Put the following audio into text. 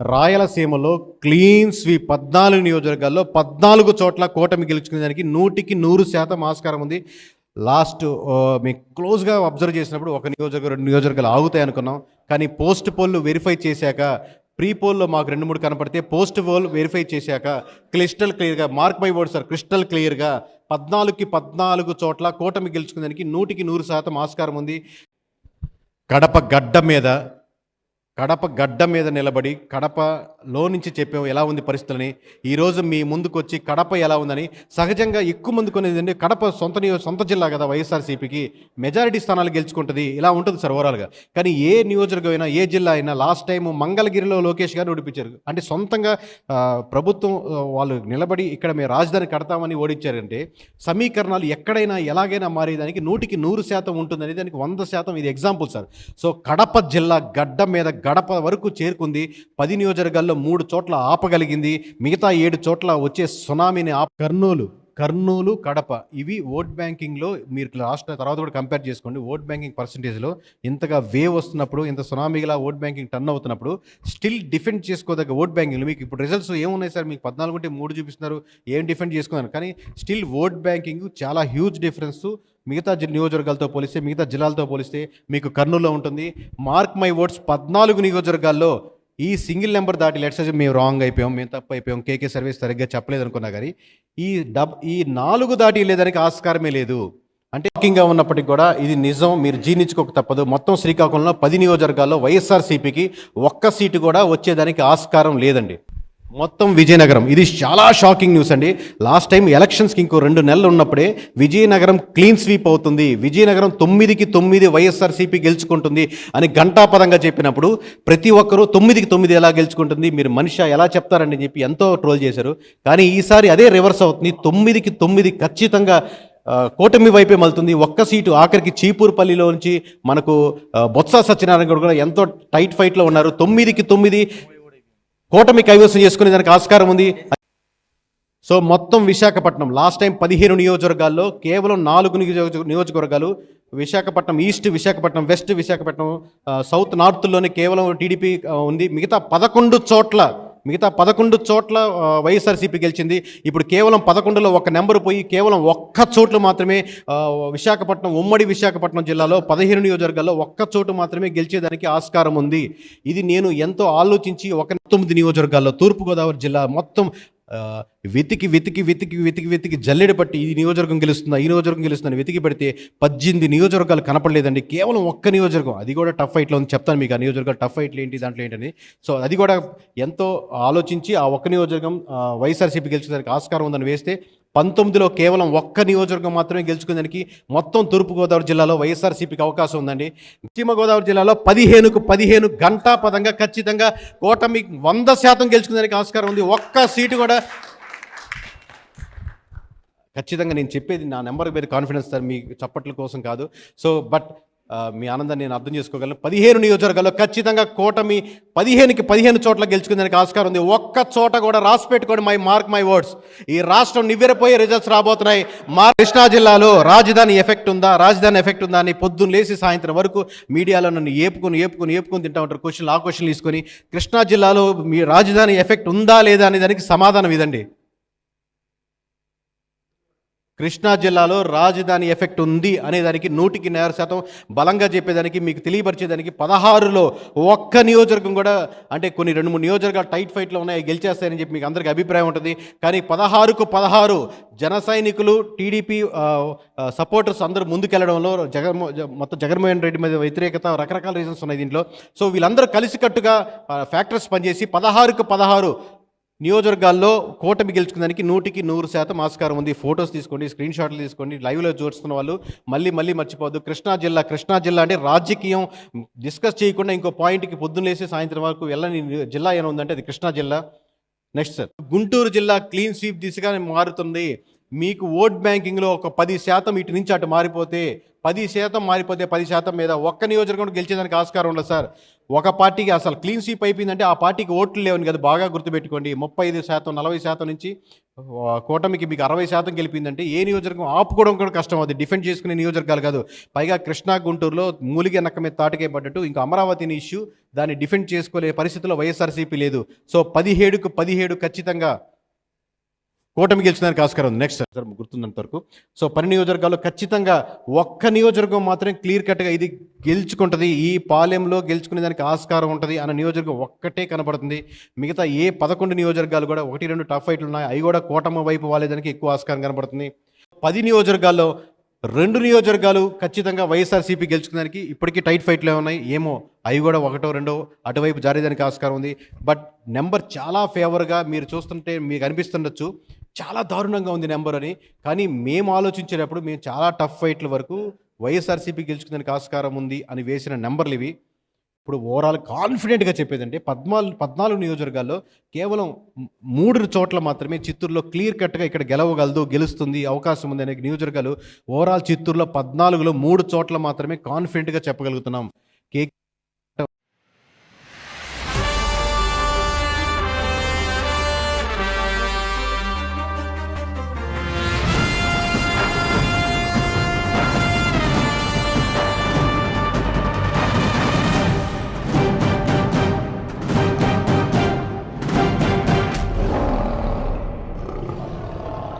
రాయలసీమలో clean sweep పద్నాలుగు నియోజకవర్గాల్లో పద్నాలుగు చోట్ల కూటమి గెలుచుకునేదానికి నూటికి నూరు శాతం ఆస్కారం ఉంది. లాస్ట్ మీకు క్లోజ్గా అబ్జర్వ్ చేసినప్పుడు ఒక నియోజకవర్గం రెండు నియోజకవర్గాలు ఆగుతాయి అనుకున్నాం. కానీ పోస్ట్ పోల్ వెరిఫై చేశాక ప్రీ పోల్లో మాకు రెండు మూడు కనపడితే పోస్ట్ పోల్ వెరిఫై చేశాక క్లిస్టల్ క్లియర్గా mark by word sir crystal క్లియర్గా పద్నాలుగుకి పద్నాలుగు చోట్ల కూటమి గెలుచుకునేదానికి నూటికి నూరు శాతం ఆస్కారం ఉంది. కడప గడ్డ మీద కడప గడ్డ మీద నిలబడి కడపలో నుంచి చెప్పాము ఎలా ఉంది పరిస్థితులని. ఈరోజు మీ ముందుకు వచ్చి కడప ఎలా ఉందని. సహజంగా ఎక్కువ మంది కొనేది కడప సొంత సొంత జిల్లా కదా వైఎస్ఆర్సీపీకి. మెజారిటీ స్థానాలు గెలుచుకుంటుంది. ఇలా ఉంటుంది సార్ ఓవరాల్గా. కానీ ఏ నియోజకవర్గం అయినా ఏ జిల్లా అయినా లాస్ట్ టైం మంగళగిరిలో లోకేష్ గారు ఓడిపించారు. అంటే సొంతంగా ప్రభుత్వం వాళ్ళు నిలబడి ఇక్కడ మేము రాజధాని కడతామని ఓడించారంటే సమీకరణాలు ఎక్కడైనా ఎలాగైనా మారేదానికి నూటికి నూరు శాతం ఉంటుందనేది దానికి వంద శాతం ఇది ఎగ్జాంపుల్ సార్. సో కడప జిల్లా గడ్డ మీద గడప వరకు చేరుకుంది. పది నియోజకవర్గాల్లో మూడు చోట్ల ఆపగలిగింది. మిగతా ఏడు చోట్ల వచ్చే సునామీని ఆ కర్నూలు కర్నూలు కడప ఇవి ఓట్ బ్యాంకింగ్లో మీరు లాస్ట్ తర్వాత కూడా కంపేర్ చేసుకోండి ఓట్ బ్యాంకింగ్ పర్సంటేజ్లో ఇంతగా వేవ్ వస్తున్నప్పుడు ఇంత సునామీగా ఓట్ బ్యాంకింగ్ టర్న్ అవుతున్నప్పుడు స్టిల్ డిఫెండ్ చేసుకోదగ్గ ఓట్ బ్యాంకింగ్ మీకు ఇప్పుడు రిజల్ట్స్ ఏమున్నాయి సార్? మీకు పద్నాలుగు ఉంటే మూడు చూపిస్తున్నారు ఏం డిఫెండ్ చేసుకున్నారు? కానీ స్టిల్ ఓట్ బ్యాంకింగ్ చాలా హ్యూజ్ డిఫరెన్స్. మిగతా జి- నియోజకవర్గాలతో పోలిస్తే మిగతా జిల్లాలతో పోలిస్తే మీకు కర్నూలులో ఉంటుంది. మార్క్ మై ఓట్స్ పద్నాలుగు నియోజకవర్గాల్లో ఈ సింగిల్ నెంబర్ దాటి లెట్స్ మేము రాంగ్ అయిపోయాం మేము తప్పు అయిపోయాం కేకే సర్వీస్ సరిగ్గా చెప్పలేదు అనుకున్నా కానీ ఈ డబ్ ఈ నాలుగు దాటి లేదానికి ఆస్కారమే లేదు. అంటే ముఖ్యంగా ఉన్నప్పటికీ కూడా ఇది నిజం మీరు జీర్ణించుకోక తప్పదు. మొత్తం శ్రీకాకుళంలో పది నియోజకవర్గాల్లో వైఎస్ఆర్సీపీకి ఒక్క సీటు కూడా వచ్చేదానికి ఆస్కారం లేదండి. మొత్తం విజయనగరం. ఇది చాలా షాకింగ్ న్యూస్ అండి. లాస్ట్ టైం ఎలక్షన్స్కి ఇంకో రెండు నెలలు ఉన్నప్పుడే విజయనగరం క్లీన్ స్వీప్ అవుతుంది. విజయనగరం తొమ్మిదికి తొమ్మిది వైఎస్ఆర్సీపీ గెలుచుకుంటుంది అని ఘంటాపదంగా చెప్పినప్పుడు ప్రతి ఒక్కరూ తొమ్మిదికి తొమ్మిది ఎలా గెలుచుకుంటుంది? మీరు మనిషి ఎలా చెప్తారని చెప్పి ఎంతో ట్రోల్ చేశారు. కానీ ఈసారి అదే రివర్స్ అవుతుంది. తొమ్మిదికి తొమ్మిది ఖచ్చితంగా కూటమి వైపే మలుతుంది ఒక్క సీటు ఆఖరికి చీపూరుపల్లిలో నుంచి మనకు బొత్స సత్యనారాయణ గౌడ్ కూడా ఎంతో టైట్ ఫైట్లో ఉన్నారు. తొమ్మిదికి తొమ్మిది కూటమి కైవసం చేసుకునే దానికి ఆస్కారం ఉంది. సో మొత్తం విశాఖపట్నం లాస్ట్ టైం పదిహేను నియోజకవర్గాల్లో కేవలం నాలుగు నియోజక నియోజకవర్గాలు Visakhapatnam east Visakhapatnam west Visakhapatnam uh, south నార్త్లోనే కేవలం టీడీపీ uh, ఉంది. మిగతా పదకొండు చోట్ల మిగతా పదకొండు చోట్ల వైఎస్ఆర్సీపీ గెలిచింది. ఇప్పుడు కేవలం పదకొండులో ఒక నెంబర్ పోయి కేవలం ఒక్క చోట్లు మాత్రమే విశాఖపట్నం ఉమ్మడి విశాఖపట్నం జిల్లాలో పదిహేను నియోజకవర్గాల్లో ఒక్క చోటు మాత్రమే గెలిచేదానికి ఆస్కారం ఉంది. ఇది నేను ఎంతో ఆలోచించి ఒక తొమ్మిది నియోజకవర్గాల్లో తూర్పుగోదావరి జిల్లా మొత్తం వెతికి వెతికి వెతికి వెతికి వెతికి జల్లెడ పట్టి ఈ నియోజకవర్గం గెలుస్తుందా ఈ నియోజకవర్గం గెలుస్తుందని వెతికి పెడితే పద్దెనిమిది నియోజకవర్గాలు కనపడలేదండి. కేవలం ఒక్క నియోజకవర్గం. అది కూడా టఫ్ ఫైట్లో ఉంది. చెప్తాను మీకు ఆ నియోజకవర్గాలు టఫ్ ఫైట్లు ఏంటి దాంట్లో ఏంటని. సో అది కూడా ఎంతో ఆలోచించి ఆ ఒక్క నియోజకవర్గం వైఎస్ఆర్సీపీ గెలిచేదానికి ఆస్కారం ఉందని వేస్తే పంతొమ్మిదిలో కేవలం ఒక్క నియోజకవర్గం మాత్రమే గెలుచుకునేదానికి మొత్తం తూర్పుగోదావరి జిల్లాలో వైఎస్ఆర్సీపీకి అవకాశం ఉందండి. పశ్చిమ గోదావరి జిల్లాలో పదిహేనుకు పదిహేను గంటా పదంగా ఖచ్చితంగా కూటమి వంద శాతం గెలుచుకునేదానికి ఆస్కారం ఉంది. ఒక్క సీటు కూడా ఖచ్చితంగా నేను చెప్పేది నా నెంబర్ మీద కాన్ఫిడెన్స్ సార్ మీ చప్పట్ల కోసం కాదు. సో బట్ మీ ఆనందాన్ని నేను అర్థం చేసుకోగలను. పదిహేను నియోజకవర్గాల్లో ఖచ్చితంగా కూటమి పదిహేనుకి పదిహేను చోట్ల గెలుచుకునేందుకు ఆస్కారం ఉంది. ఒక్క చోట కూడా రాసి పెట్టుకోండి మై మార్క్ మై వర్డ్స్. ఈ రాష్ట్రం నివ్వెరపోయే రిజల్ట్స్ రాబోతున్నాయి. మా కృష్ణా జిల్లాలో రాజధాని ఎఫెక్ట్ ఉందా రాజధాని ఎఫెక్ట్ ఉందా అని పొద్దున్న లేచి సాయంత్రం వరకు మీడియాలో నన్ను ఏపుకొని ఏపుకుని ఏపుకుని తింటా ఉంటారు. క్వశ్చన్లు ఆ క్వశ్చన్లు తీసుకొని కృష్ణా జిల్లాలో మీ రాజధాని ఎఫెక్ట్ ఉందా లేదా అనే దానికి సమాధానం ఇదండి. కృష్ణా జిల్లాలో రాజధాని ఎఫెక్ట్ ఉంది అనేదానికి నూటికి నేర శాతం బలంగా చెప్పేదానికి మీకు తెలియపరిచేదానికి పదహారులో ఒక్క నియోజకవర్గం కూడా అంటే కొన్ని రెండు మూడు నియోజకవర్గాలు టైట్ ఫైట్లో ఉన్నాయి గెలిచేస్తాయని చెప్పి మీకు అందరికీ అభిప్రాయం ఉంటుంది. కానీ పదహారుకు పదహారు జన సైనికులు టీడీపీ సపోర్టర్స్ అందరూ ముందుకెళ్ళడంలో జగన్మో మొత్తం జగన్మోహన్ రెడ్డి మీద వ్యతిరేకత రకరకాల రీజన్స్ ఉన్నాయి దీంట్లో. సో వీళ్ళందరూ కలిసికట్టుగా ఫ్యాక్టర్స్ పనిచేసి పదహారుకు పదహారు నియోజకవర్గాల్లో కూటమి గెలుచుకునేదానికి నూటికి నూరు శాతం ఆస్కారం ఉంది. ఫొటోస్ తీసుకోండి స్క్రీన్ షాట్లు తీసుకోండి లైవ్లో చూస్తున్న వాళ్ళు మళ్ళీ మళ్ళీ మర్చిపోవద్దు. కృష్ణా జిల్లా కృష్ణా జిల్లా అంటే రాజకీయం. డిస్కస్ చేయకుండా ఇంకో పాయింట్కి పొద్దున్నేసి సాయంత్రం వరకు వెళ్ళని జిల్లా ఏమైనా ఉందంటే అది కృష్ణా జిల్లా. నెక్స్ట్ సార్ గుంటూరు జిల్లా క్లీన్ స్వీప్ దిశగా మారుతుంది. మీకు ఓట్ బ్యాంకింగ్లో ఒక పది శాతం ఇటు నుంచి అటు మారిపోతే పది శాతం మారిపోతే పది శాతం మీద ఒక్క నియోజకవర్గం గెలిచేదానికి ఆస్కారం ఉండదు సార్. ఒక పార్టీకి అసలు క్లీన్ స్వీప్ అయిపోయిందంటే ఆ పార్టీకి ఓట్లు లేవని కదా బాగా గుర్తుపెట్టుకోండి. ముప్పై ఐదు శాతం నలభై శాతం నుంచి కూటమికి మీకు అరవై శాతం గెలిపిందంటే ఏ నియోజకవర్గం ఆపుకోవడం కూడా కష్టం అది డిఫెండ్ చేసుకునే నియోజకవర్గాలు కాదు. పైగా కృష్ణా గుంటూరులో మూలిగే నక్క మీద తాటకే పడ్డట్టు ఇంకా అమరావతిని ఇష్యూ దాన్ని డిఫెండ్ చేసుకోలే పరిస్థితిలో వైఎస్ఆర్సీపీ లేదు. సో పదిహేడుకు పదిహేడు ఖచ్చితంగా కూటమి గెలిచినానికి ఆస్కారం ఉంది. నెక్స్ట్ సార్ గుర్తున్నంత వరకు. సో పని నియోజకవర్గాల్లో ఖచ్చితంగా ఒక్క నియోజకవర్గం మాత్రం క్లియర్ కట్గా ఇది గెలుచుకుంటుంది. ఈ పాలెంలో గెలుచుకునే దానికి ఆస్కారం ఉంటుంది అన్న నియోజకవర్గం ఒక్కటే కనబడుతుంది. మిగతా ఏ పదకొండు నియోజకవర్గాలు కూడా ఒకటి రెండు టఫ్ ఫైట్లు ఉన్నాయి. అవి కూడా కూటమి వైపు వాళ్ళేదానికి ఎక్కువ ఆస్కారం కనబడుతుంది. పది నియోజకవర్గాల్లో రెండు నియోజకవర్గాలు ఖచ్చితంగా వైఎస్ఆర్సీపీ గెలుచుకునేదానికి ఇప్పటికీ టైట్ ఫైట్లు ఉన్నాయి. ఏమో అవి కూడా ఒకటో రెండో అటువైపు జారేదానికి ఆస్కారం ఉంది. బట్ నెంబర్ చాలా ఫేవర్గా మీరు చూస్తుంటే మీకు అనిపిస్తుండొచ్చు. చాలా దారుణంగా ఉంది నెంబర్ అని. కానీ మేము ఆలోచించేటప్పుడు మేము చాలా టఫ్ ఫైట్ల వరకు వైఎస్ఆర్సీపీ గెలుచుకునేందుకు ఆస్కారం ఉంది అని వేసిన నెంబర్లు ఇవి. ఇప్పుడు ఓవరాల్ కాన్ఫిడెంట్గా చెప్పేదంటే పద్నాలుగు పద్నాలుగు నియోజకవర్గాల్లో కేవలం మూడు చోట్ల మాత్రమే చిత్తూరులో క్లియర్ కట్గా ఇక్కడ గెలవగలదు గెలుస్తుంది అవకాశం ఉంది అనే నియోజకవర్గాలు. ఓవరాల్ చిత్తూరులో పద్నాలుగులో మూడు చోట్ల మాత్రమే కాన్ఫిడెంట్గా చెప్పగలుగుతున్నాం. కే